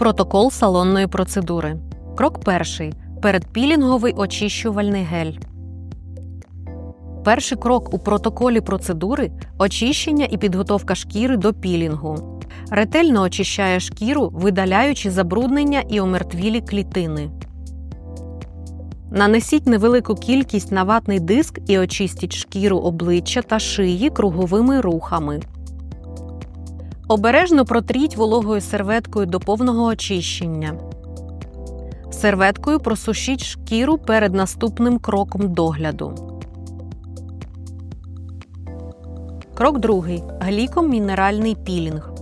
Протокол салонної процедури. Крок перший. Передпілінговий очищувальний гель. Перший крок у протоколі процедури очищення і підготовка шкіри до пілінгу. Ретельно очищає шкіру, видаляючи забруднення і омертвілі клітини. Нанесіть невелику кількість на ватний диск і очистіть шкіру обличчя та шиї круговими рухами. Обережно протріть вологою серветкою до повного очищення. Серветкою просушіть шкіру перед наступним кроком догляду. Крок другий. Глікомінеральний пілінг.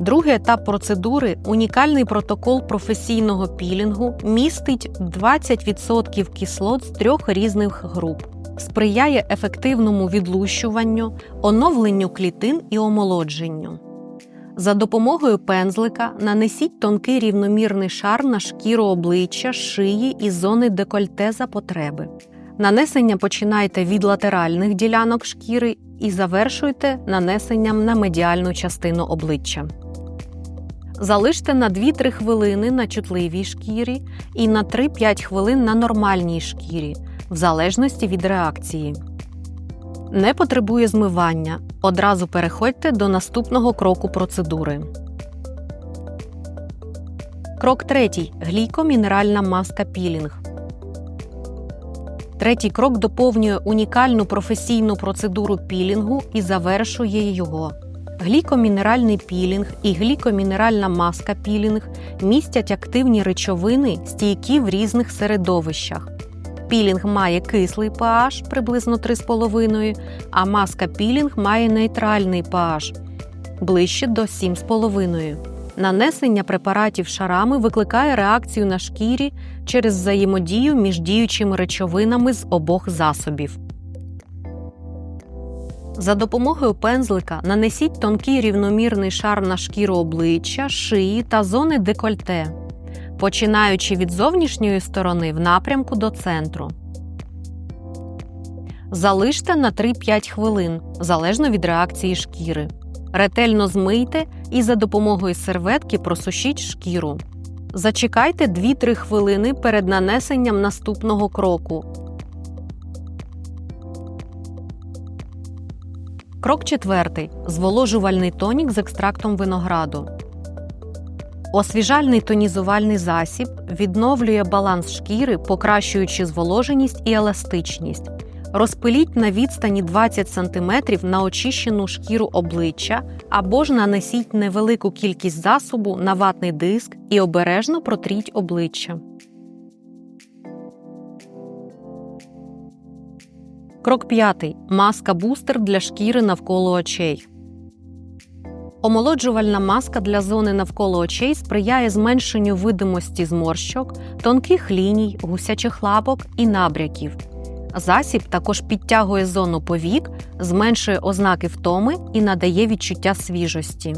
Другий етап процедури унікальний протокол професійного пілінгу містить 20% кислот з трьох різних груп, сприяє ефективному відлущуванню, оновленню клітин і омолодженню. За допомогою пензлика нанесіть тонкий рівномірний шар на шкіру обличчя, шиї і зони декольте за потреби. Нанесення починайте від латеральних ділянок шкіри і завершуйте нанесенням на медіальну частину обличчя. Залиште на 2-3 хвилини на чутливій шкірі і на 3-5 хвилин на нормальній шкірі, в залежності від реакції. Не потребує змивання. Одразу переходьте до наступного кроку процедури. Крок третій. Глійкомінеральна маска пілінг. Третій крок доповнює унікальну професійну процедуру пілінгу і завершує його. Глікомінеральний пілінг і глікомінеральна маска пілінг містять активні речовини, стійкі в різних середовищах. Пілінг має кислий pH приблизно 3,5, а маска пілінг має нейтральний pH ближче до 7,5. Нанесення препаратів шарами викликає реакцію на шкірі через взаємодію між діючими речовинами з обох засобів. За допомогою пензлика нанесіть тонкий рівномірний шар на шкіру обличчя, шиї та зони декольте, починаючи від зовнішньої сторони в напрямку до центру. Залиште на 3-5 хвилин залежно від реакції шкіри. Ретельно змийте і за допомогою серветки просушіть шкіру. Зачекайте 2-3 хвилини перед нанесенням наступного кроку. Крок четвертий. Зволожувальний тонік з екстрактом винограду. Освіжальний тонізувальний засіб відновлює баланс шкіри, покращуючи зволоженість і еластичність. Розпиліть на відстані 20 см на очищену шкіру обличчя або ж нанесіть невелику кількість засобу на ватний диск і обережно протріть обличчя. Крок п'ятий. Маска бустер для шкіри навколо очей. Омолоджувальна маска для зони навколо очей сприяє зменшенню видимості зморщок, тонких ліній, гусячих лапок і набряків. Засіб також підтягує зону повік, зменшує ознаки втоми і надає відчуття свіжості.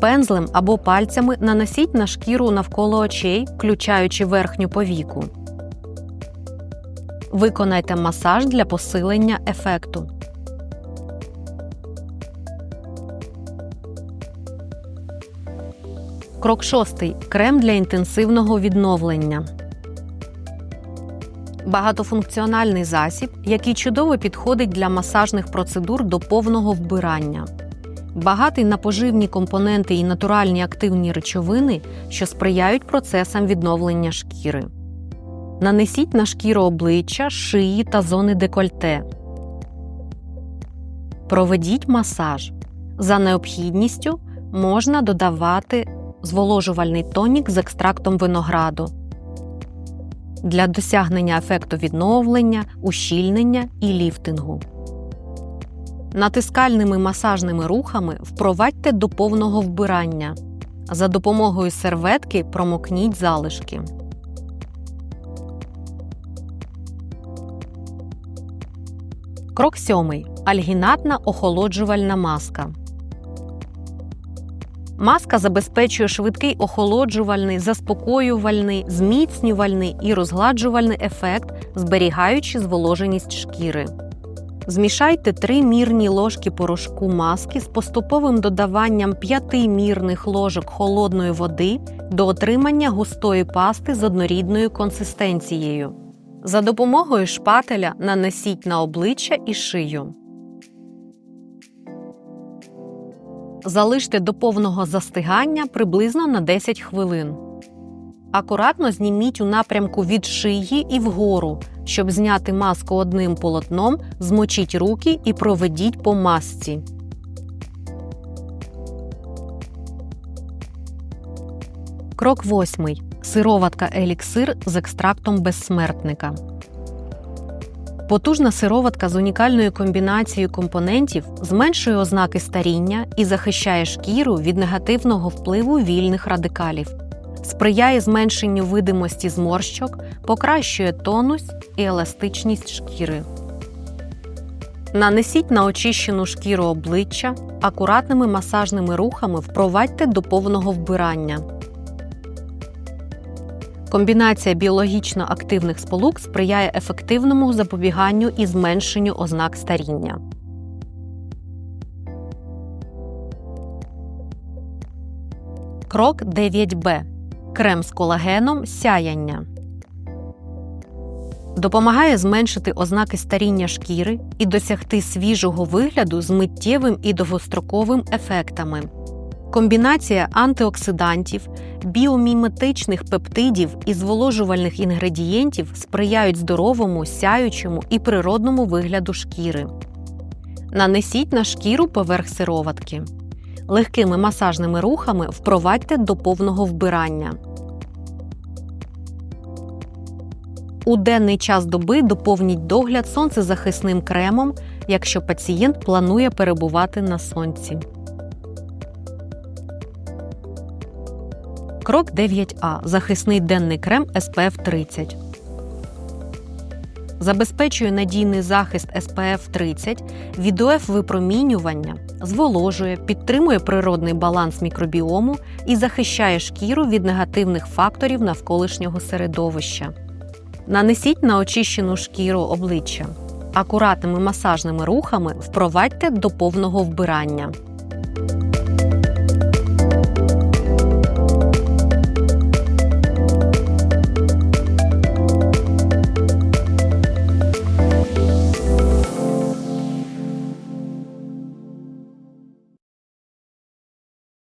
Пензлем або пальцями нанесіть на шкіру навколо очей, включаючи верхню повіку. Виконайте масаж для посилення ефекту. Крок шостий. Крем для інтенсивного відновлення. Багатофункціональний засіб, який чудово підходить для масажних процедур до повного вбирання. Багатий на поживні компоненти і натуральні активні речовини, що сприяють процесам відновлення шкіри. Нанесіть на шкіру обличчя, шиї та зони декольте. Проведіть масаж. За необхідністю можна додавати зволожувальний тонік з екстрактом винограду для досягнення ефекту відновлення, ущільнення і ліфтингу. Натискальними масажними рухами впровадьте до повного вбирання. За допомогою серветки промокніть залишки. Крок сьомий. Альгінатна охолоджувальна маска. Маска забезпечує швидкий охолоджувальний, заспокоювальний, зміцнювальний і розгладжувальний ефект, зберігаючи зволоженість шкіри. Змішайте 3 мірні ложки порошку маски з поступовим додаванням 5 мірних ложок холодної води до отримання густої пасти з однорідною консистенцією. За допомогою шпателя нанесіть на обличчя і шию. Залиште до повного застигання приблизно на 10 хвилин. Акуратно зніміть у напрямку від шиї і вгору. Щоб зняти маску одним полотном, змочіть руки і проведіть по масці. Крок 8. Сироватка еліксир з екстрактом безсмертника. Потужна сироватка з унікальною комбінацією компонентів зменшує ознаки старіння і захищає шкіру від негативного впливу вільних радикалів, сприяє зменшенню видимості зморщок, покращує тонус і еластичність шкіри. Нанесіть на очищену шкіру обличчя, акуратними масажними рухами впровадьте до повного вбирання. Комбінація біологічно активних сполук сприяє ефективному запобіганню і зменшенню ознак старіння. Крок 9Б. Крем з колагеном сяяння. Допомагає зменшити ознаки старіння шкіри і досягти свіжого вигляду з миттєвим і довгостроковим ефектами. Комбінація антиоксидантів, біоміметичних пептидів і зволожувальних інгредієнтів сприяють здоровому, сяючому і природному вигляду шкіри. Нанесіть на шкіру поверх сироватки. Легкими масажними рухами впровадьте до повного вбирання. У денний час доби доповніть догляд сонцезахисним кремом, якщо пацієнт планує перебувати на сонці. Крок 9А. Захисний денний крем SPF 30. Забезпечує надійний захист SPF 30 від УФ випромінювання, зволожує, підтримує природний баланс мікробіому і захищає шкіру від негативних факторів навколишнього середовища. Нанесіть на очищену шкіру обличчя. Акуратними масажними рухами впровадьте до повного вбирання.